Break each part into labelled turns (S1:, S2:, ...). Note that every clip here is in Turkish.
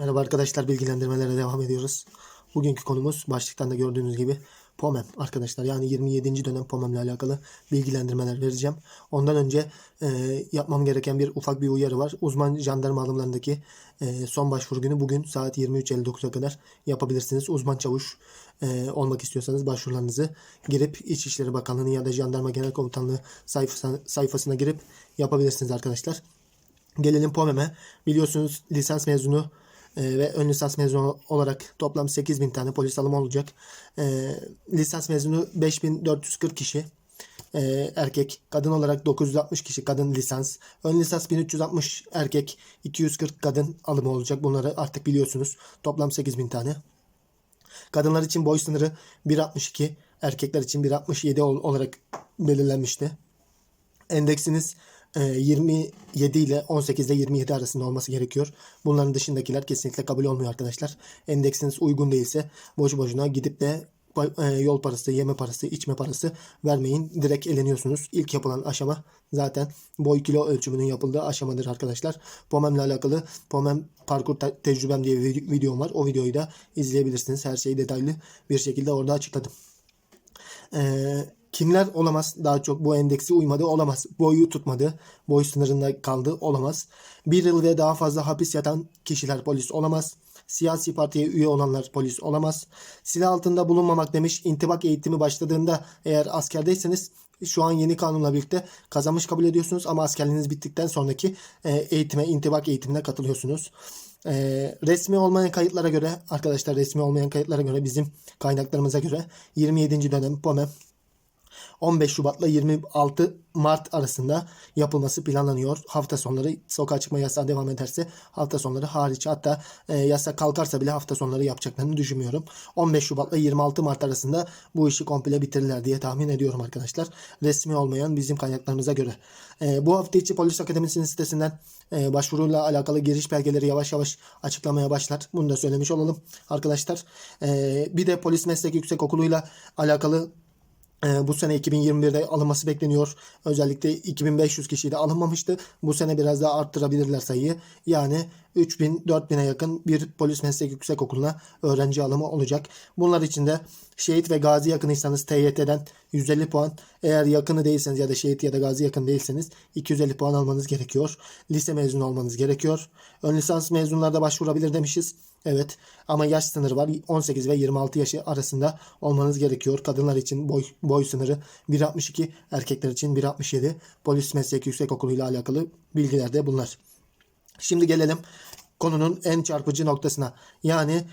S1: Merhaba arkadaşlar bilgilendirmelere devam ediyoruz. Bugünkü konumuz başlıktan da gördüğünüz gibi POMEM arkadaşlar. Yani 27. dönem POMEM ile alakalı bilgilendirmeler vereceğim. Ondan önce e, yapmam gereken bir ufak bir uyarı var. Uzman jandarma alımlarındaki e, son başvuru günü bugün saat 23.59'a kadar yapabilirsiniz. Uzman çavuş e, olmak istiyorsanız başvurularınızı girip İçişleri Bakanlığı'nın ya da Jandarma Genel Komutanlığı sayfasına, sayfasına girip yapabilirsiniz arkadaşlar. Gelelim POMEM'e. Biliyorsunuz lisans mezunu e, ve ön lisans mezunu olarak toplam 8000 tane polis alımı olacak. E, lisans mezunu 5440 kişi e, erkek. Kadın olarak 960 kişi kadın lisans. Ön lisans 1360 erkek. 240 kadın alımı olacak. Bunları artık biliyorsunuz. Toplam 8000 tane. Kadınlar için boy sınırı 1.62. Erkekler için 1.67 ol- olarak belirlenmişti. Endeksiniz 27 ile 18 ile 27 arasında olması gerekiyor. Bunların dışındakiler kesinlikle kabul olmuyor arkadaşlar. Endeksiniz uygun değilse boş boşuna gidip de e, yol parası, yeme parası, içme parası vermeyin. Direkt eleniyorsunuz. İlk yapılan aşama zaten boy kilo ölçümünün yapıldığı aşamadır arkadaşlar. POMEM ile alakalı POMEM parkur te- tecrübem diye bir vid- videom var. O videoyu da izleyebilirsiniz. Her şeyi detaylı bir şekilde orada açıkladım. Ee, kimler olamaz? Daha çok bu endeksi uymadı olamaz. Boyu tutmadı. Boy sınırında kaldı olamaz. Bir yıl ve daha fazla hapis yatan kişiler polis olamaz. Siyasi partiye üye olanlar polis olamaz. Silah altında bulunmamak demiş. İntibak eğitimi başladığında eğer askerdeyseniz şu an yeni kanunla birlikte kazanmış kabul ediyorsunuz ama askerliğiniz bittikten sonraki e, eğitime, intibak eğitimine katılıyorsunuz. E, resmi olmayan kayıtlara göre arkadaşlar resmi olmayan kayıtlara göre bizim kaynaklarımıza göre 27. dönem POMEM 15 Şubat'la 26 Mart arasında yapılması planlanıyor. Hafta sonları sokağa çıkma yasağı devam ederse hafta sonları hariç hatta e, yasak kalkarsa bile hafta sonları yapacaklarını düşünmüyorum. 15 Şubat'la 26 Mart arasında bu işi komple bitirirler diye tahmin ediyorum arkadaşlar. Resmi olmayan bizim kaynaklarımıza göre. E, bu hafta içi Polis Akademisi'nin sitesinden e, başvuruyla alakalı giriş belgeleri yavaş yavaş açıklamaya başlar. Bunu da söylemiş olalım arkadaşlar. E, bir de Polis Meslek Yüksekokulu'yla alakalı bu sene 2021'de alınması bekleniyor. Özellikle 2500 kişiyi de alınmamıştı. Bu sene biraz daha arttırabilirler sayıyı. Yani 3000 4000'e yakın bir polis meslek yüksekokulu'na öğrenci alımı olacak. Bunlar için de şehit ve gazi yakınıysanız TYT'den 150 puan. Eğer yakını değilseniz ya da şehit ya da gazi yakın değilseniz 250 puan almanız gerekiyor. Lise mezunu olmanız gerekiyor. Ön lisans mezunlarda başvurabilir demişiz. Evet ama yaş sınırı var. 18 ve 26 yaşı arasında olmanız gerekiyor. Kadınlar için boy, boy sınırı 1.62, erkekler için 1.67. Polis Meslek Yüksekokulu ile alakalı bilgiler de bunlar. Şimdi gelelim konunun en çarpıcı noktasına. Yani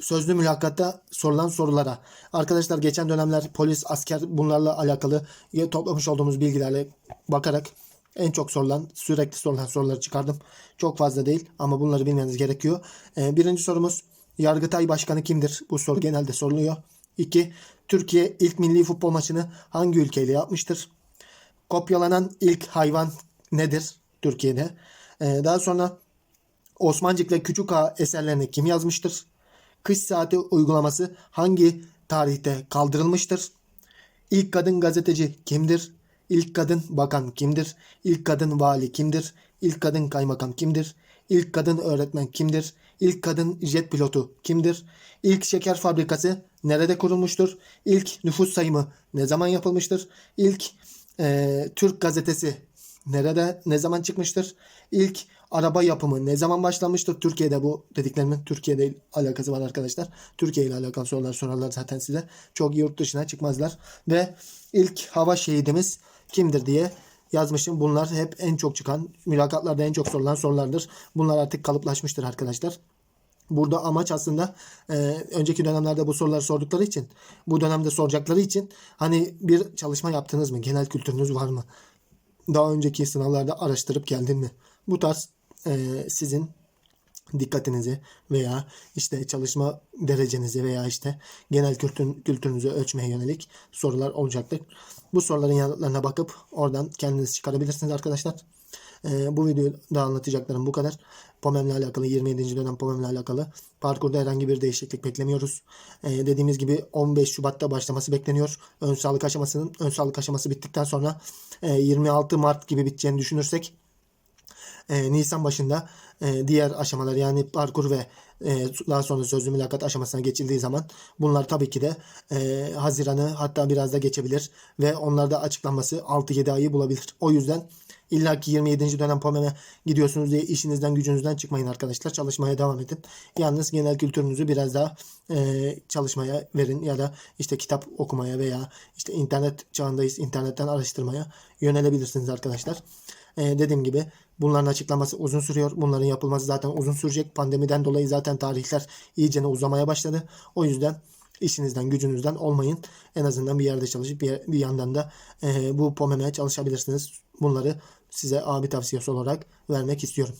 S1: sözlü mülakatta sorulan sorulara. Arkadaşlar geçen dönemler polis, asker bunlarla alakalı toplamış olduğumuz bilgilerle bakarak en çok sorulan, sürekli sorulan soruları çıkardım. Çok fazla değil ama bunları bilmeniz gerekiyor. Ee, birinci sorumuz Yargıtay Başkanı kimdir? Bu soru genelde soruluyor. 2. Türkiye ilk milli futbol maçını hangi ülkeyle yapmıştır? Kopyalanan ilk hayvan nedir Türkiye'de? Ee, daha sonra Osmancık ve Küçük Ağa eserlerini kim yazmıştır? Kış saati uygulaması hangi tarihte kaldırılmıştır? İlk kadın gazeteci kimdir? İlk kadın bakan kimdir? İlk kadın vali kimdir? İlk kadın kaymakam kimdir? İlk kadın öğretmen kimdir? İlk kadın jet pilotu kimdir? İlk şeker fabrikası nerede kurulmuştur? İlk nüfus sayımı ne zaman yapılmıştır? İlk eee, Türk gazetesi nerede ne zaman çıkmıştır? İlk araba yapımı ne zaman başlamıştır? Türkiye'de bu dediklerimin Türkiye'de alakası var arkadaşlar. Türkiye ile alakalı sorular sorarlar zaten size. Çok yurt dışına çıkmazlar. Ve ilk hava şehidimiz kimdir diye yazmışım. Bunlar hep en çok çıkan, mülakatlarda en çok sorulan sorulardır. Bunlar artık kalıplaşmıştır arkadaşlar. Burada amaç aslında e, önceki dönemlerde bu soruları sordukları için, bu dönemde soracakları için hani bir çalışma yaptınız mı? Genel kültürünüz var mı? Daha önceki sınavlarda araştırıp geldin mi? Bu tarz e, sizin dikkatinizi veya işte çalışma derecenizi veya işte genel kültür, kültürünüzü ölçmeye yönelik sorular olacaktır. Bu soruların yanıtlarına bakıp oradan kendiniz çıkarabilirsiniz arkadaşlar. Ee, bu videoda anlatacaklarım bu kadar. POMEM ile alakalı 27. dönem POMEM ile alakalı parkurda herhangi bir değişiklik beklemiyoruz. Ee, dediğimiz gibi 15 Şubat'ta başlaması bekleniyor. Ön sağlık aşamasının ön sağlık aşaması bittikten sonra e, 26 Mart gibi biteceğini düşünürsek e, Nisan başında e, diğer aşamalar yani parkur ve e, daha sonra sözlü mülakat aşamasına geçildiği zaman bunlar tabii ki de e, Haziran'ı hatta biraz da geçebilir ve onlarda açıklanması 6-7 ayı bulabilir. O yüzden İlla ki 27. dönem POMEM'e gidiyorsunuz diye işinizden gücünüzden çıkmayın arkadaşlar. Çalışmaya devam edin. Yalnız genel kültürünüzü biraz daha e, çalışmaya verin ya da işte kitap okumaya veya işte internet çağındayız internetten araştırmaya yönelebilirsiniz arkadaşlar. E, dediğim gibi bunların açıklaması uzun sürüyor. Bunların yapılması zaten uzun sürecek. Pandemiden dolayı zaten tarihler iyicene uzamaya başladı. O yüzden işinizden gücünüzden olmayın. En azından bir yerde çalışıp bir, bir yandan da e, bu POMEM'e çalışabilirsiniz. Bunları size abi tavsiyesi olarak vermek istiyorum.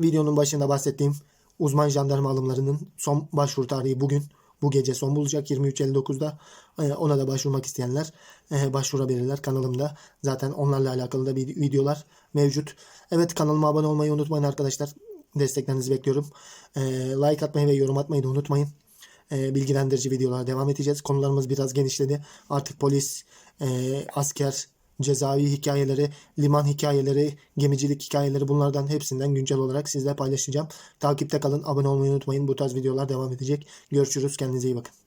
S1: Videonun başında bahsettiğim uzman jandarma alımlarının son başvuru tarihi bugün. Bu gece son bulacak 23.59'da. Ee, ona da başvurmak isteyenler e, başvurabilirler kanalımda. Zaten onlarla alakalı da videolar mevcut. Evet kanalıma abone olmayı unutmayın arkadaşlar. Desteklerinizi bekliyorum. Ee, like atmayı ve yorum atmayı da unutmayın. Ee, bilgilendirici videolara devam edeceğiz. Konularımız biraz genişledi. Artık polis, e, asker, cezaevi hikayeleri, liman hikayeleri, gemicilik hikayeleri bunlardan hepsinden güncel olarak sizle paylaşacağım. Takipte kalın, abone olmayı unutmayın. Bu tarz videolar devam edecek. Görüşürüz. Kendinize iyi bakın.